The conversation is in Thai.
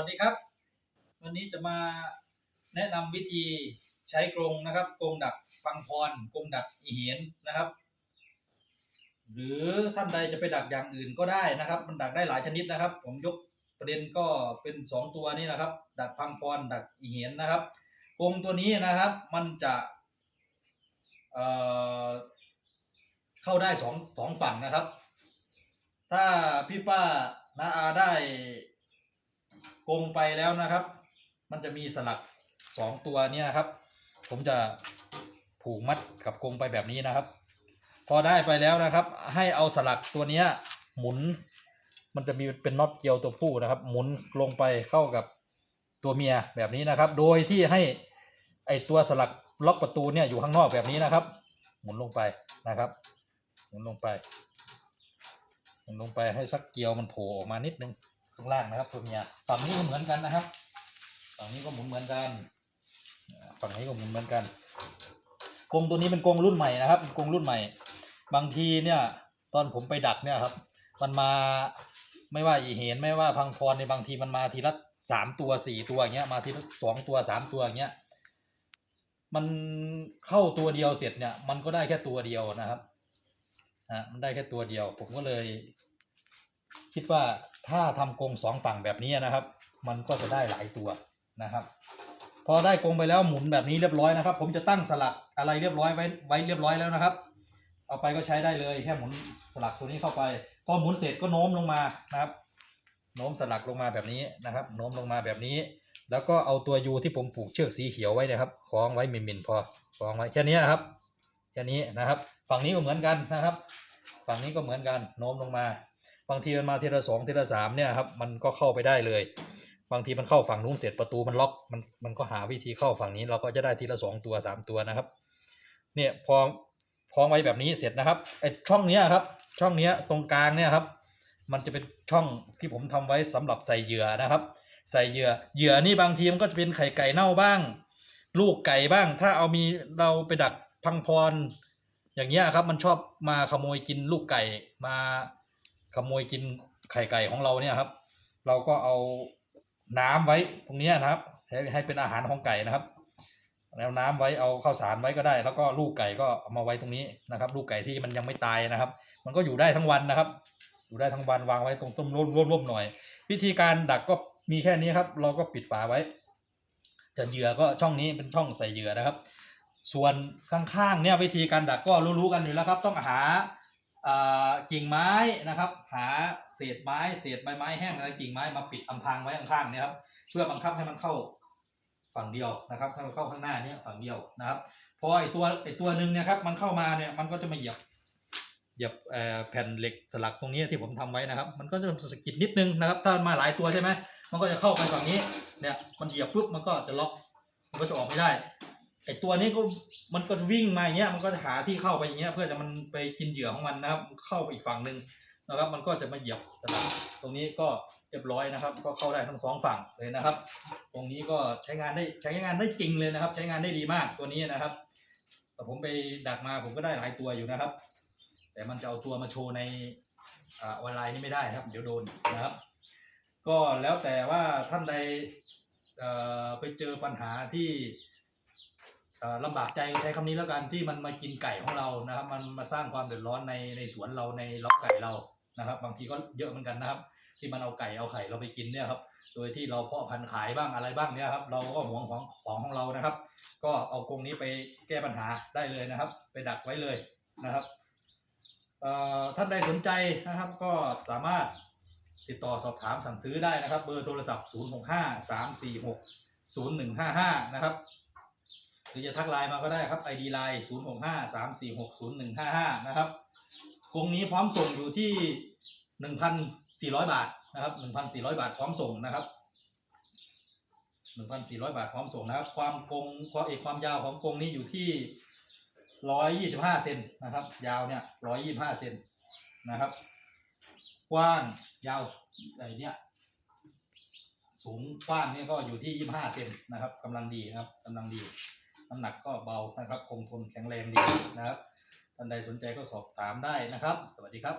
วัสดีครับ วันนี้จะมาแนะนำวิธีใช้กรงนะครับกรงดักฟังพรกรงดักอีเหียนนะครับ หรือท่านใดจะไปดักอย่างอื่นก็ได้นะครับ มันดักได้หลายชนิดนะครับ ผมยกประเด็นก็เป็นสองตัวนี้นะครับ ดักพังพรดักอีเหียนนะครับกรงตัวนี้นะครับมันจะเเข้าได้สองสองฝั่งนะครับ ถ้าพี่ป้านาอาได้ กงไปแล้วนะครับ มันจะมีสลักสองตัวเนี่ยนะครับ ผมจะผูกมัดกับกงไปแบบนี้นะครับ พอได้ไปแล้วนะครับ ให้เอาสลักตัวเนี้ยหมุน มันจะมีเป็นน็อตเกลียวตัวผู้นะครับ หมุนลงไปเข้ากับตัวเมียแบบนี้นะครับ โดยที่ให้ไอตัวสลักล็อกประตูเนี่ยอยู่ข้างนอกแบบนี้นะครับ หมุนลงไปนะครับ หมุนลงไป หมุนลงไปให้สักเกลียวมันโผล่ออกมานิดนึง ข้างล่างนะครับตัวเมียฝั่งนี้ก็เหมือนกันนะครับฝั่งนี้ก็หมุนเหมือนกันฝั่งนี้ก็หมุนเหมือนกันกรงตัวนี้เป็นกรงรุ่นใหม่นะครับเป็นกรงรุ่นใหม่ บางทีเนี่ยตอนผมไปดักเนี่ยครับ มันมาไม่ว่าอีเห็นไม่ว่าพังพรในบางทีมันมาทีละสามตัวสี่ตัวอย่างเงี้ยมาทีละสองตัวสามตัวอย่างเงี้ยมันเข้าตัวเดียวเสร็จเนี่ย มันก็ได้แค่ตัวเดียวนะครับอะมันได้แค่ตัวเดียว ผมก็เลย คิดว่า ถ้าทำกรงสองฝั่งแบบนี้นะครับ มันก็จะได้หลายตัวนะครับ พอได้กรงไปแล้วหมุนแบบนี้เรียบร้อยนะครับ ผมจะตั้งสลักอะไรเรียบร้อยไว้ไว้เรียบร้อยแล้วนะครับ เอาไปก็ใช้ได้เลยแค่หมุนสลักตัวนี้เข้าไป พอหมุนเสร็จก็โน้มลงมานะครับ โน้มสลักลงมาแบบนี้นะครับ โน้มลงมาแบบนี้ แล้วก็เอาตัวยูที่ผมผูกเชือกสีเขียวไว้นะครับคล้องไว้มินมินๆพอคล้องไว้แค่นี้นะครับแค่นี้นะครับ ฝั่งนี้ก็เหมือนกันนะครับ ฝั่งนี้ก็เหมือนกันโน้มลงมา บางทีมันมาทีละสองทีละสามเนี่ยครับมันก็เข้าไปได้เลย บางทีมันเข้าฝั่งนู้นเสร็จประตูมันล็อกมันมันก็หาวิธีเข้าฝั่งนี้ เราก็จะได้ทีละสองตัวสามตัวนะครับ เนี่ยพอคล้องไว้แบบนี้เสร็จนะครับไอช่องเนี้ยครับ ช่องเนี้ยตรงกลางเนี่ยครับ มันจะเป็นช่องที่ผมทำไว้สำหรับใส่เหยื่อนะครับ ใส่เหยื่อเหยื่อนี่บางทีมันก็จะเป็นไข่ไก่เน่าบ้าง ลูกไก่บ้าง ถ้าเอามีเราไปดักพังพร อย่างเงี้ยครับ มันชอบมาขโมยกินลูกไก่มา ขโมยกินไข่ไก่ของเราเนี่ยครับ เราก็เอาน้ำไว้ตรงนี้นะครับ ให้ให้เป็นอาหารของไก่นะครับ แล้วน้ำไว้เอาข้าวสารไว้ก็ได้ แล้วก็ลูกไก่ก็เอามาไว้ตรงนี้นะครับ ลูกไก่ที่มันยังไม่ตายนะครับ มันก็อยู่ได้ทั้งวันนะครับ อยู่ได้ทั้งวันวางไว้ตรงต้มร่วมๆหน่อย วิธีการดักก็มีแค่นี้ครับ เราก็ปิดฝาไว้จะเหยื่อก็ช่องนี้เป็นช่องใส่เหยื่อนะครับ ส่วนข้างๆเนี่ยวิธีการดักก็รู้ๆกันอยู่แล้วครับ ต้องหา กิ่งไม้นะครับ หาเศษไม้เศษใบไม้แห้งอะไรกิ่งไม้มาปิดอำพรางไว้ข้างๆเนี่ยครับเพื่อบังคับให้มันเข้าฝั่งเดียวนะครับให้มันเข้าข้างหน้าเนี่ยฝั่งเดียวนะครับพอไอตัวไอตัวหนึ่งเนี่ยครับมันเข้ามาเนี่ยมันก็จะมาเหยียบเหยียบแผ่นเหล็กสลักตรงนี้ที่ผมทำไว้นะครับ มันก็จะสะกิดนิดนึงนะครับ ถ้ามันมาหลายตัวใช่ไหมมันก็จะเข้าไปฝั่งนี้เนี่ยมันเหยียบปุ๊บมันก็จะล็อกมันก็จะออกไม่ได้ อตัวนี้ก็มันก็วิ่งมาอย่างเงี้ยมันก็จะหาที่เข้าไปอย่างเงี้ย เพื่อจะมันไปกินเหยื่อของมันนะครับ เข้าไปอีกฝั่งหนึ่งนะครับ มันก็จะมาเหยียบตรงนี้ก็เรียบร้อยนะครับ ก็เข้าได้ทั้งสองฝั่งเลยนะครับ ตรงนี้ก็ใช้งานได้ใช้งานได้จริงเลยนะครับ ใช้งานได้ดีมากตัวนี้นะครับแต่ผมไปดักมาผมก็ได้หลายตัวอยู่นะครับ แต่มันจะเอาตัวมาโชว์ในออนไลน์นี่ไม่ได้ครับ เดี๋ยวโดนนะครับ ก็แล้วแต่ว่าท่านใดไปเจอปัญหาที่ ลำบากใจใช้คำนี้แล้วกันที่มันมากินไก่ของเรานะครับ มันมาสร้างความเดือดร้อนในในสวนเราในล็อกไก่เรานะครับ บางทีก็เยอะเหมือนกันนะครับ ที่มันเอาไก่เอาไข่เราไปกินเนี่ยครับ โดยที่เราเพาะพันธุ์ขายบ้างอะไรบ้างเนี่ยครับ เราก็หวงของของของเรานะครับ ก็เอากรงนี้ไปแก้ปัญหาได้เลยนะครับ ไปดักไว้เลยนะครับท่านใดสนใจนะครับก็สามารถติดต่อสอบถามสั่งซื้อได้นะครับ เบอร์โทรศัพท์ 0 6 5 3 4 6 0 1 5 5 นะครับ หรือจะทักไลน์มาก็ได้ครับ ID ไลน์0 6 5 3 4 6 0 1 5 5 นะครับกรงนี้พร้อมส่งอยู่ที่ 1,400 บาทนะครับ 1,400 บาทพร้อมส่งนะครับ 1,400 บาทพร้อมส่งนะครับ ความกรงความเอกความยาวของกรงนี้อยู่ที่ร้อยยี่สิบห้าเซนนะครับ ยาวเนี่ยร้อยยี่ห้าเซนนะครับ กว้างยาวไอเนี่ยสูงกว้างเนี่ยก็อยู่ที่ยี่ห้าเซนนะครับกำลังดีนะครับกำลังดี น้ำหนักก็เบานะครับ คงทนแข็งแรงดีนะครับท่านใดสนใจก็สอบถามได้นะครับ สวัสดีครับ